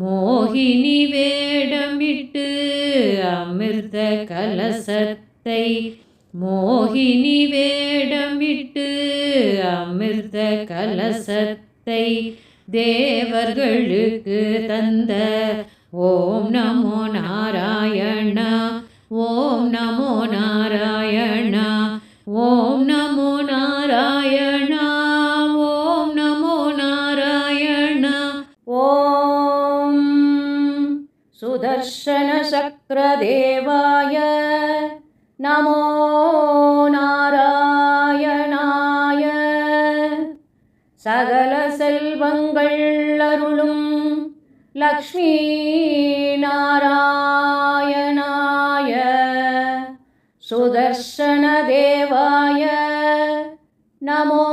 மோகினி வேடமிட்டு அமிர்த கலசத்தை. மோகினி வேடமிட்டு அமிர்த கலசத்தை தேவர்களுக்கு தந்த. ஓம் நமோ நாராயணா ஓம் நமோ நாராயணா ஓம் நமோ सुदर्शनशक्रदेवाय नमो नारायणाय। சகல செல்வங்கள் அருளும் லக்ஷ்மி நாராயணாய சுதர்ஷன தேவாய நமோ